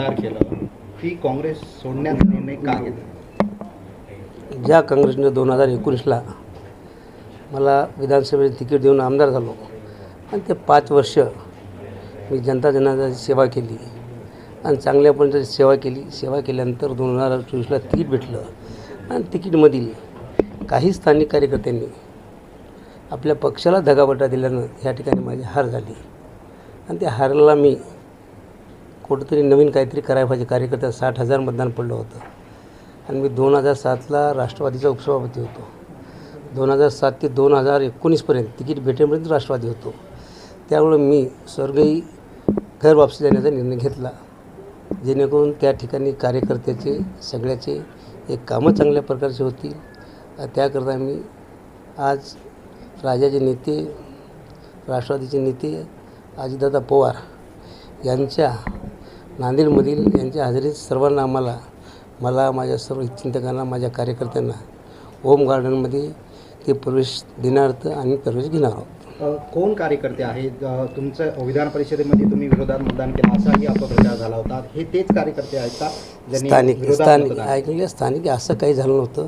विचार केला. ती काँग्रेस सोडण्याचा निर्णय का घेतला? ज्या काँग्रेसने दोन हजार एकोणीसला मला विधानसभेचे तिकीट देऊन आमदार झालो आणि ते पाच वर्ष मी जनता जनार्दनाची सेवा केली आणि चांगल्यापर्यंत सेवा केली. सेवा केल्यानंतर दोन हजार चोवीसला तिकीट भेटलं आणि तिकीटमधील काही स्थानिक कार्यकर्त्यांनी आपल्या पक्षाला धगाबटा दिल्यानं ह्या ठिकाणी माझी हार झाली. आणि त्या हारला मी कुठंतरी नवीन काहीतरी करायला पाहिजे. कार्यकर्त्या साठ हजार मतदान पडलं होतं. आणि मी दोन हजार सातला राष्ट्रवादीचा उपसभापती होतो. दोन हजार सात ते दोन हजार एकोणीसपर्यंत तिकीट भेटेपर्यंत राष्ट्रवादी होतो. त्यामुळं मी स्वर्गही घर वापसी जाण्याचा निर्णय घेतला. जेणेकरून त्या ठिकाणी कार्यकर्त्याचे सगळ्याचे एक कामं चांगल्या प्रकारचे होतील. त्याकरता मी आज राजाचे नेते राष्ट्रवादीचे नेते अजितदादा पवार यांच्या नांदेडमधील यांच्या हजेरीत सर्वांना आम्हाला मला माझ्या सर्व चिंतकांना माझ्या कार्यकर्त्यांना होम गार्डनमध्ये ते प्रवेश देण्यार्थ आम्ही प्रवेश घेणार आहोत. कोण कार्यकर्ते आहेत? तुमचं विधान परिषदेमध्ये तुम्ही विरोधात मतदान केलं असाही अपप्रचार झाला होता. हे तेच कार्यकर्ते आहेत का? स्थानिक स्थानिक मतदान ऐकले स्थानिक असं काही झालं नव्हतं.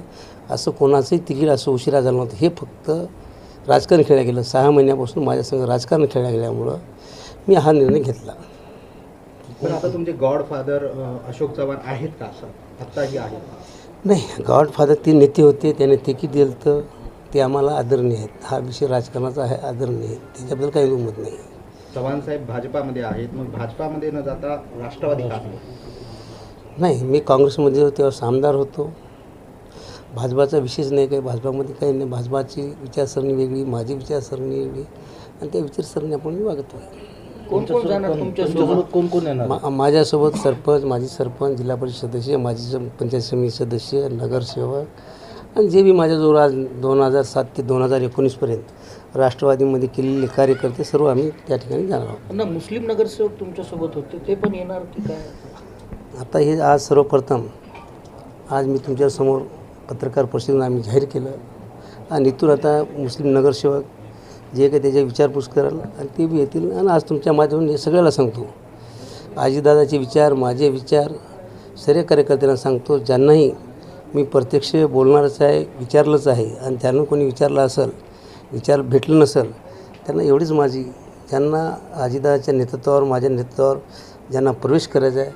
असं कोणाचंही तिकीट असं उशिरा झालं नव्हतं. हे फक्त राजकारण खेळल्या गेलं. सहा महिन्यापासून माझ्यासंग राजकारण खेळल्या गेल्यामुळं मी हा निर्णय घेतला. पण आता तुमचे गॉडफादर अशोक चव्हाण आहेत का असं? आत्ताही आहेत नाही गॉडफादर ते नेते होते त्याने तिकीट दिलं तर ते आम्हाला आदरणीय आहेत. हा विषय राजकारणाचा आहे आदरणीय आहे त्याच्याबद्दल काही दुमत नाही. चव्हाण साहेब भाजपामध्ये आहेत. मग भाजपामध्ये न जाता राष्ट्रवादी का? नाही मी काँग्रेसमध्ये तेव्हा आमदार होतो. भाजपाचा विशेष नाही काही भाजपामध्ये काही नाही. भाजपाची विचारसरणी वेगळी माझी विचारसरणी वेगळी आणि त्या विचारसरणी आपण मी वागतो आहे कोण कोण जाणार तुमच्यासोबत कोण कोण येणार? मा माझ्यासोबत सरपंच माजी सरपंच जिल्हा परिषद सदस्य माजी सं- पंचायत समिती सदस्य नगरसेवक आणि जे बी माझ्याजवळ आज दोन हजार सात ते दोन हजार एकोणीसपर्यंत राष्ट्रवादीमध्ये केलेले कार्यकर्ते सर्व आम्ही त्या ठिकाणी जाणार आहोत. ना मुस्लिम नगरसेवक तुमच्यासोबत होते ते पण येणार की काय? आता हे आज सर्वप्रथम आज मी तुमच्यासमोर पत्रकार परिषदेतून आम्ही जाहीर केलं. आणि इथून आता मुस्लिम नगरसेवक जे काही त्याच्या विचारपूस कराल आणि ते बी येतील. आणि आज तुमच्या माध्यमातून सगळ्याला सांगतो. आजीदादाचे विचार माझे विचार सर्व कार्यकर्त्यांना सांगतो ज्यांनाही मी प्रत्यक्ष बोलणारच आहे विचारलंच आहे आणि त्यांना कोणी विचारलं असेल विचार भेटलं नसेल त्यांना एवढीच माझी ज्यांना आजीदादाच्या नेतृत्वावर माझ्या नेतृत्वावर ज्यांना प्रवेश करायचा आहे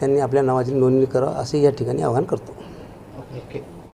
त्यांनी आपल्या नावाची नोंदणी करावं असं या ठिकाणी आवाहन करतो. ओके.